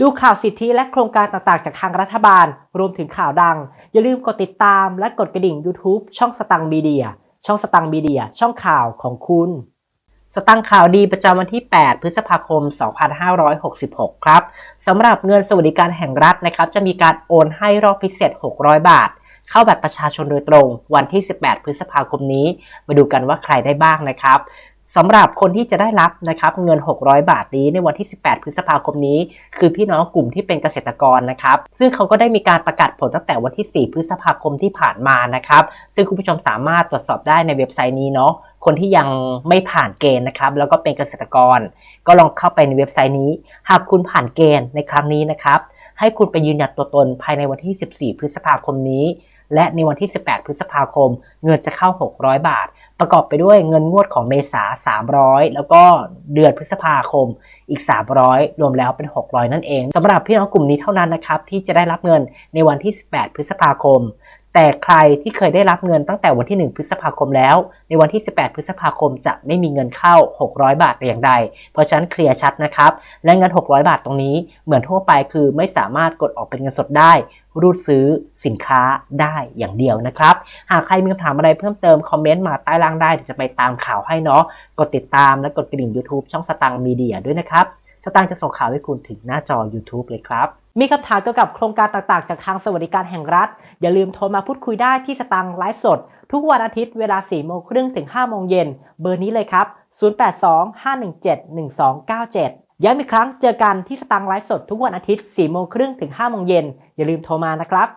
ดูข่าวสิทธิและโครงการต่างๆ จากทางรัฐบาล รวมถึงข่าวดัง อย่าลืมกดติดตามและกดกระดิ่ง YouTube ช่องสตังมีเดีย ช่องสตังมีเดีย ช่องข่าวของคุณ สตังข่าวดีประจำวันที่ 8 พฤษภาคม 2566 ครับสำหรับเงินสวัสดิการแห่งรัฐนะครับ จะมีการโอนให้รอบพิเศษ 600 บาท เข้าบัตรประชาชนโดยตรง วันที่ 18 พฤษภาคมนี้ มาดูกันว่าใครได้บ้างนะครับ สำหรับคนที่จะได้รับนะครับเงิน 600 บาทนี้ในวันที่ 18 พฤษภาคมนี้ คือพี่น้องกลุ่มที่เป็นเกษตรกรนะครับ ซึ่งเขาก็ได้มีการประกาศผลตั้งแต่วันที่ 4 พฤษภาคมที่ผ่านมานะครับ ซึ่งคุณผู้ชมสามารถตรวจสอบได้ในเว็บไซต์นี้เนาะคนที่ยังไม่ผ่านเกณฑ์นะครับ แล้วก็เป็นเกษตรกร ก็ลองเข้าไปในเว็บไซต์นี้ หากคุณผ่านเกณฑ์ในครั้งนี้นะครับ ให้คุณไปยืนยันตัวตนภายในวันที่ 14 พฤษภาคมนี้ และในวันที่ 18 พฤษภาคม เงินจะเข้า 600 บาท ประกอบไปด้วยเงินงวดของเมษา 300 แล้วก็เดือนพฤษภาคมอีก 300 รวมแล้วเป็น 600 นั่นเองสำหรับพี่น้องกลุ่มนี้เท่านั้นนะครับที่จะได้รับเงินในวันที่ 18 พฤษภาคม แต่ใครที่เคยได้รับเงินตั้งแต่วันที่ 1 พฤษภาคมแล้ว ในวันที่ 18 พฤษภาคมจะไม่มีเงินเข้า 600 บาทแต่อย่างใด เพราะฉะนั้นเคลียร์ชัดนะครับ และเงิน 600 บาทตรงนี้เหมือนทั่วไปคือไม่สามารถกดออกเป็นเงินสดได้ รูดซื้อสินค้าได้อย่างเดียวนะครับ หากใครมีคำถามอะไรเพิ่มเติม คอมเมนต์มาใต้ล่างได้เดี๋ยวจะไปตามข่าวให้เนาะ กดติดตามและกดกระดิ่ง YouTube ช่องสตังมีเดียด้วยนะครับ สตางค์จะส่งข่าวให้คุณถึงหน้าจอ YouTube เลยครับ มีคำถามเกี่ยวกับโครงการต่างๆ จากทางสวัสดิการแห่งรัฐ อย่าลืมโทรมาพูดคุยได้ที่สตังค์ไลฟ์สด ทุกวันอาทิตย์เวลา 4 โมงครึ่งถึง 5 โมงเย็น เบอร์นี้เลยครับ 0825171297 ย้ำอีกครั้งเจอกันที่สตังค์ไลฟ์สดทุกวันอาทิตย์ 4 โมงครึ่งถึง 5 โมงเย็น อย่าลืมโทรมานะครับ